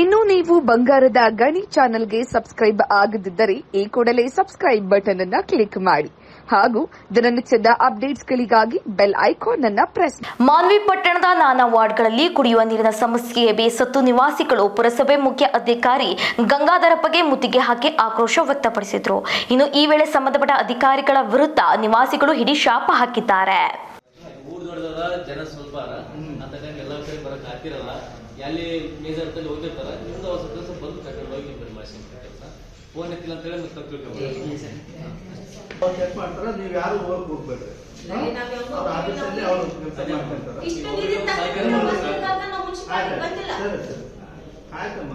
ಇನ್ನು ನೀವು ಬಂಗಾರದ ಗಣಿ ಚಾನೆಲ್ಗೆ ಸಬ್ಸ್ಕ್ರೈಬ್ ಆಗದಿದ್ದರೆ ಈ ಕೂಡಲೇ ಸಬ್ಸ್ಕ್ರೈಬ್ ಬಟನ್ ಅನ್ನ ಕ್ಲಿಕ್ ಮಾಡಿ. ಹಾಗೂ ದಿನನಿತ್ಯದ ಅಪ್ಡೇಟ್ಸ್ಗಳಿಗಾಗಿ ಬೆಲ್ ಐಕಾನ್ ಅನ್ನ ಪ್ರೆಸ್ ಮಾನ್ವಿ ಪಟ್ಟಣದ ನಾನಾ ವಾರ್ಡ್ಗಳಲ್ಲಿ ಕುಡಿಯುವ ನೀರಿನ ಸಮಸ್ಯೆಗೆ ಬೇಸತ್ತು ನಿವಾಸಿಗಳು ಪುರಸಭೆ ಮುಖ್ಯ ಅಧಿಕಾರಿ ಗಂಗಾಧರಪ್ಪಗೆ ಮುತ್ತಿಗೆ ಹಾಕಿ ಆಕ್ರೋಶ ವ್ಯಕ್ತಪಡಿಸಿದ್ರು. ಇನ್ನು ಈ ವೇಳೆ ಸಂಬಂಧಪಟ್ಟ ಅಧಿಕಾರಿಗಳ ವಿರುದ್ಧ ನಿವಾಸಿಗಳು ಹಿಡಿ ಶಾಪ ಹಾಕಿದ್ದಾರೆ. ಅಂತ ಎಲ್ಲ ಮೇಜರ್ ಅಂತ ಹೋಗಿರ್ತಾರ ನಿಮ್ದು ಅವ್ರ ಸ್ವಲ್ಪ ಬಂದು ಕರ್ಕೊಂಡು ಹೋಗಿ ಬರಿ ಮಾಡ್ಸಿ ಕೆಲಸ ಫೋನ್ ಎತ್ತಿಲ್ಲ ಮತ್ತೆ ತಪ್ಪು ತಿಳ್ಕೊಬೇಡಿ ಅವ್ರು. ಚೆಕ್ ಮಾಡ್ತಾರ? ನೀವು ಯಾರು ಹೋಗಿ ಹೋಗ್ಬೇಡ್ರಿ? ಆಯ್ತಮ್ಮ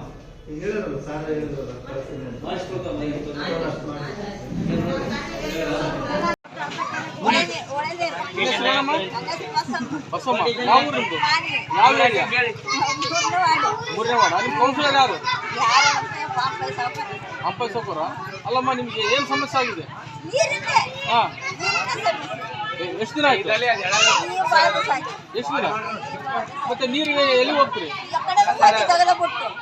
ಕೆಲಸ ಹೇಳಿದ್ರಲ್ಲ ಸರ್ ಹೇಳಿದ್ರಲ್ಲ ಕಳ್ಸ್ತೀನಿ ಅಂತ. ಅವ್ರು ಅಷ್ಟು ಮಾಡಿ. ಬಸಮ್ಮ ಯಾವ ಊರಿಂದು? ಯಾವ ಏರಿಯಾ ಮೂರನೇ ವಾರ್ಡ. ನಿಮ್ಮ ಕೌನ್ಸಿಲರ್ ಯಾರು? ಹಂಪೈ ಸೌಕರ ಅಲ್ಲಮ್ಮ ನಿಮ್ಗೆ ಏನು ಸಮಸ್ಯೆ ಆಗಿದೆ? ಹಾ. ಎಷ್ಟು ದಿನ ಆಯ್ತು? ಎಷ್ಟು ದಿನ? ಮತ್ತೆ ನೀರಿಗೆ ಎಲ್ಲಿ ಹೋಗ್ತೀರಿ?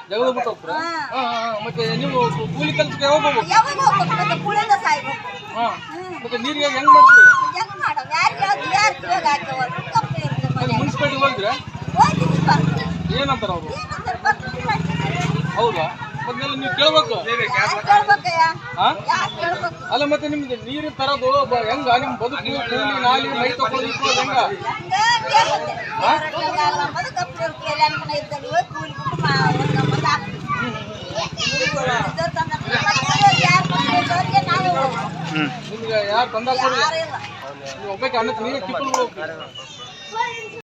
ಜಗದ ಬಿಟ್ಟು ಹೋಗ್ತೀರಾ. ಮತ್ತೆ ನೀವು ಕೂಲಿ ಕೆಲಸಕ್ಕೆ ಯಾವಾಗ ಹೋಗ್ಬೇಕು? ಹಾ. ಮತ್ತೆ ನೀರಿಗೆ ಹೆಂಗ್ ಮಾಡ್ತೀರಿ ಮುನ್ಸಿಪಾಲಿಟಿ ಹೋಗಿದ್ರೆ ಏನಂತಾರ ಅವರು? ಹೌದಾ? ಮತ್ತೆ ನೀವು ಕೇಳ್ಬೇಕು. ಹಾ? ಅಲ್ಲ ಮತ್ತೆ ನಿಮ್ಗೆ ನೀರು ತರೋದು ಬ- ಹೆಂಗ? ನಿಮ್ ಬದುಕು ಕೂಲಿ ನಾಲಿ ಮೈ ತಕೊಳ್ಳೋದು ಇಟ್ಕೊಳ್ಳೋದು ಹೆಂಗ? ನಿಮ್ಗೆ ಯಾರು ತಂದಾಕೋರಿಲ್ಲ ನೀವು ಒಬ್ಬಕ್ಕೆ ಅನ್ನ ನೀರೇ ಕಿತ್ಕೊಂಡು ಹೋಗ್ತೀರಿ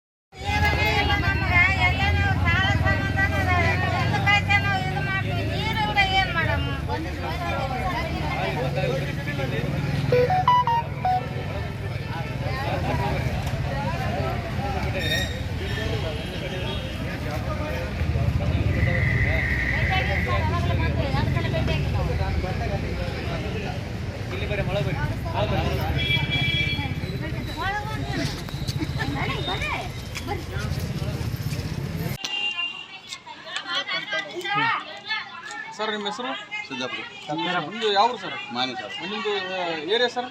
ಸರ್ ನಿಮ್ಮ ಹೆಸರು? ಸಿದ್ದಾಪುರ ನಿಮ್ದು ಯಾವ ಸರ್? ಮಾನಿ ಸರ್. ನಿಮ್ಮದು area sir?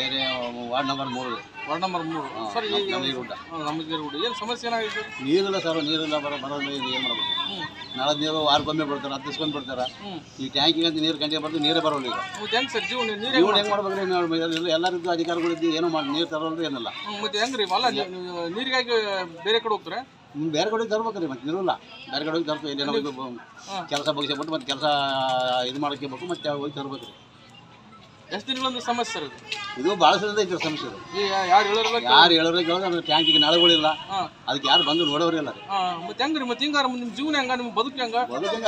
Area ward number ಮೂರು. ವಾರ್ಡ್ ನಂಬರ್ ಮೂರು. ಸರ್ ನಮಗೆ ಊಟ ನಮ್ಮದಿರುಗುಡ್ಡ ಏನು ಸಮಸ್ಯೆ ಏನಾಗಿದೆ ಸರ್? ನೀರಿಲ್ಲ ಸರ್ ನೀರಿಲ್ಲ ಬರೋ ಬರೋದು ಇದು ಏನು ಮಾಡಬೇಕು? ನಾಳೆ ನೀರು ವಾರಕ್ಕೊಮ್ಮೆ ಬಿಡ್ತಾರೆ ಹತ್ತು ದಿವ್ಸಕ್ಕೊಮ್ಮೆ ಬಿಡ್ತಾರೆ ಈ ಟ್ಯಾಂಕಿಗೆ ಅಂತ ನೀರು ಗಂಟೆ ಬರ್ತದೆ ನೀರೇ ಬರೋಲ್ಲ ಈಗ. ಹೆಂಗ್ ಸರ್ ಜೀವನ? ನೀರು ನೀವು ಹೆಂಗೆ ಮಾಡ್ಬೇಕ್ರಿ ನಾವು ಎಲ್ಲ- ಎಲ್ಲರಿದ್ದು ಅಧಿಕಾರಿಗಳಿದ್ದು ಏನೋ ಮಾಡಿ ನೀರು ತರೋದು ಏನಲ್ಲ. ಮತ್ತೆ ಹೆಂಗ್ರಿ? ಅಲ್ಲ ನೀವು- ನೀವು ನೀರಿಗಾಗಿ ಬೇರೆ ಕಡೆ ಹೋಗ್ತಾರೆ? ಬೇರೆ ಕಡೆ ರೀ ಮತ್ತೆ ನಿಲ್ಲ ಬೇರೆ ಕಡೆ ಇಲ್ಲಿ ನಾವು ಕೆಲಸ ಬಗ್ಸ್ಬಿಟ್ಟು ಮತ್ತೆ ಕೆಲಸ ಇದು ಮಾಡಕ್ಕೆ ಬೇಕು ಮತ್ತೆ ಹೋಗಿ ತರ್ಬೇಕು ರೀ ಎಷ್ಟು ದಿನಗಳೊಂದು ಸಮಸ್ಯೆ ಸರ್ ಇದು? ಇದು ಭಾಳ ಸಲ ಐತೆ ಸಮಸ್ಯೆ ಇದು. ಯಾರು ಹೇಳಿರಲ್ಲ ಯಾರು ಹೇಳೋರು ಕೇಳೋದು ಟ್ಯಾಂಕಿಗೆ ನಳಗಳಿಲ್ಲ ಅದಕ್ಕೆ ಯಾರು ಬಂದು ನೋಡೋರಿಲ್ಲ ಇಲ್ಲ ಮತ್ತೆ ಹೆಂಗ್ರಿ ಮತ್ತೆ ಹಿಂಗಾರ ನಿಮ್ಮ ಜೀವನ ಹೆಂಗ ನಿಮ್ಮ ಬದುಕು ಹೆಂಗ?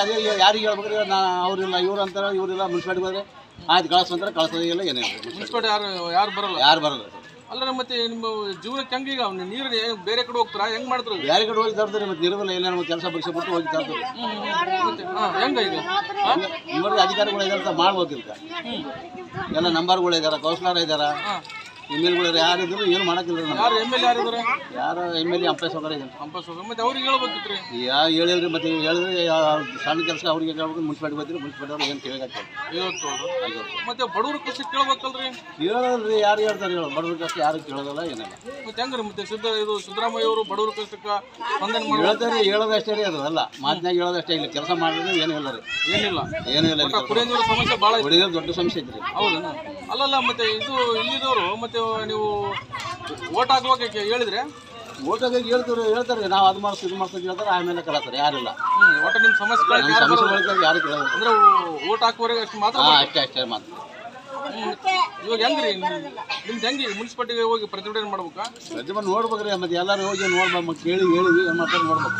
ಅದೇ ಯಾರಿಗೆ ಹೇಳ್ಬೇಕ್ರಿ ನಾ ಅವ್ರಿಲ್ಲ ಇವ್ರು ಅಂತಾರೆ ಇವರಿಲ್ಲ ಮುನ್ಸಿಪಾಲ್ಟಿ ಬಂದ್ರೆ ಆಯ್ತು ಕಳಿಸ್ತಾರೆ ಕಳಿಸೋದಿಲ್ಲ ಏನಿಲ್ಲ ಮುನ್ಸಿಪಾಲ್ಟಿ ಯಾರು ಯಾರು ಬರಲ್ಲ? ಯಾರು ಬರಲ್ಲ ಸರ್ ಅಲ್ಲರ ಮತ್ತೆ ನಿಮ್ಮ ಜೀವನಕ್ಕೆ ಹೆಂಗ ಈಗ ಅವ್ನು ನೀರು ಬೇರೆ ಕಡೆ ಹೋಗ್ತಾರ? ಹೆಂಗ್ ಮಾಡ್ತಾರೆ ಬೇರೆ ಕಡೆ ಹೋಗಿ ತರ್ತಾರೆ ಮತ್ತೆ ಇರೋದಿಲ್ಲ ಎಲ್ಲ ನಮ್ಮ ಕೆಲಸ ಬಗ್ಸಿ ಬಿಟ್ಟು ಹೋಗಿ ತರ್ತಾರೆ. ಹೆಂಗ ಈಗ? ಇವ್ರಿಗೆ ಅಧಿಕಾರಿಗಳು ಇದಾರೆ ಅಂತ ಮಾಡ್ಬೇಕಿಲ್ಲ ಎಲ್ಲ ನಂಬರ್ಗಳು ಇದಾರ ಕೌನ್ಸಿಲರ್ ಇದಾರ. ಎಂ ಎಲ್ಗಳು ಯಾರಿದ್ರು ಏನು ಮಾಡಕ್ಕಿಲ್ಲ ಯಾರು ಎಂ ಎಲ್ ಯಾರು ಇದಾರೆ ಯಾರು ಎಂ ಎಲ್ ಎ ಅಂಪೇಶ್ ಸೋದರ ಇದ್ದಾರೆ ಕಂಪಸ್ ಮತ್ತೆ ಅವ್ರಿಗೆ ಹೇಳ್ಬೇಕಿತ್ರಿ. ಯಾ ಹೇಳಿಲ್ರಿ ಮತ್ತೆ ಹೇಳಿದ್ರೆ ಯಾ- ಸಣ್ಣ ಕೆಲಸ ಅವ್ರಿಗೆ ಹೇಳ್ಬೇಕು ಮುನ್ಸಿಪಾಲ್ಟಿ ಬರ್ತೀರಿ ಮುನ್ಸಿಪಾಲ್ಟಿ ಅವ್ರು ಏನು ಕೇಳಕ್ಕೆ ಇವತ್ತು ಮತ್ತೆ ಬಡವ್ರ ಕೃಷಿ ಕೇಳ್ಬೇಕಲ್ರಿ? ಹೇಳೋದ್ರಿ ಯಾರು ಹೇಳ್ತಾರೆ ಹೇಳೋ. ಬಡವ್ರ ಕಷ್ಟ ಯಾರು ಕೇಳೋದಲ್ಲ ಏನಿಲ್ಲ. ಮತ್ತೆ ಹೆಂಗ್ರಿ ಮತ್ತೆ ಸಿದ್ದ ಇದು ಸಿದ್ದರಾಮಯ್ಯ ಅವರು ಬಡವ್ರ ಕಷ್ಟಕ್ಕೆ ಸ್ಪಂದನೆ ಮಾಡಿ ಹೇಳ್ತಾರೆ ಹೇಳೋದಷ್ಟೇ ರೀ ಅದು ಅಲ್ಲ. ಮಾತಿನಾಗ ಹೇಳೋದಷ್ಟೇ ಇಲ್ಲ. ಕೆಲಸ ಮಾಡಿದ್ರೆ ಏನು ಇಲ್ಲ ರೀ. ಏನಿಲ್ಲ. ಏನೂ ಇಲ್ಲ ಒಟ್ಟ ಕುಡಿಯೋ ನೀರು ಸಮಸ್ಯೆ ಭಾಳ ದೊಡ್ಡ ಸಮಸ್ಯೆ ಐತ್ರಿ. ಹೌದಾ ಅಲ್ಲಲ್ಲ ಮತ್ತೆ ಇದು ಇಲ್ಲಿದವರು ಮತ್ತೆ ನೀವು ಓಟ್ ಹಾಕುವಾಗ ಹೇಳಿದ್ರೆ? ಓಟಾಗ ಹೇಳ್ತಾರೆ ಹೇಳ್ತಾರೆ. ನಾವು ಅದು ಮಾಡ್ತೀವಿ ಇದು ಮಾಡ್ತೀವಿ ಹೇಳ್ತಾರೆ ಆಮೇಲೆ ಕಳತಾರೆ ಯಾರಿಲ್ಲ. ಒಟ್ಟ ನಿಮ್ಮ ಸಮಸ್ಯೆ ಯಾರು. ಯಾರು ಕೇಳೋದು ಅಂದ್ರೆ ಓಟ್ ಹಾಕುವವರೆಗೆ ಅಷ್ಟು ಮಾತ್ರ ಹಾಂ. ಅಷ್ಟೇ ಅಷ್ಟೇ ಮಾತು ಇವಾಗ ಹೆಂಗ್ರಿ ನಿಮ್ದು ಹೆಂಗೆ ಮುನ್ಸಿಪಾಲ್ಟಿಗೆ ಹೋಗಿ ಪ್ರತಿಭಟನೆ ಮಾಡ್ಬೇಕಾ? ಪ್ರತಿಭೆ ನೋಡ್ಬೇಕ್ರಿ ಮತ್ತೆ ಎಲ್ಲರೂ ಹೋಗಿ ನೋಡ್ಬೇಕು ಕೇಳಿ ಹೇಳಿ ಏನು ಮಾಡ್ತಾರೆ ನೋಡ್ಬೇಕು.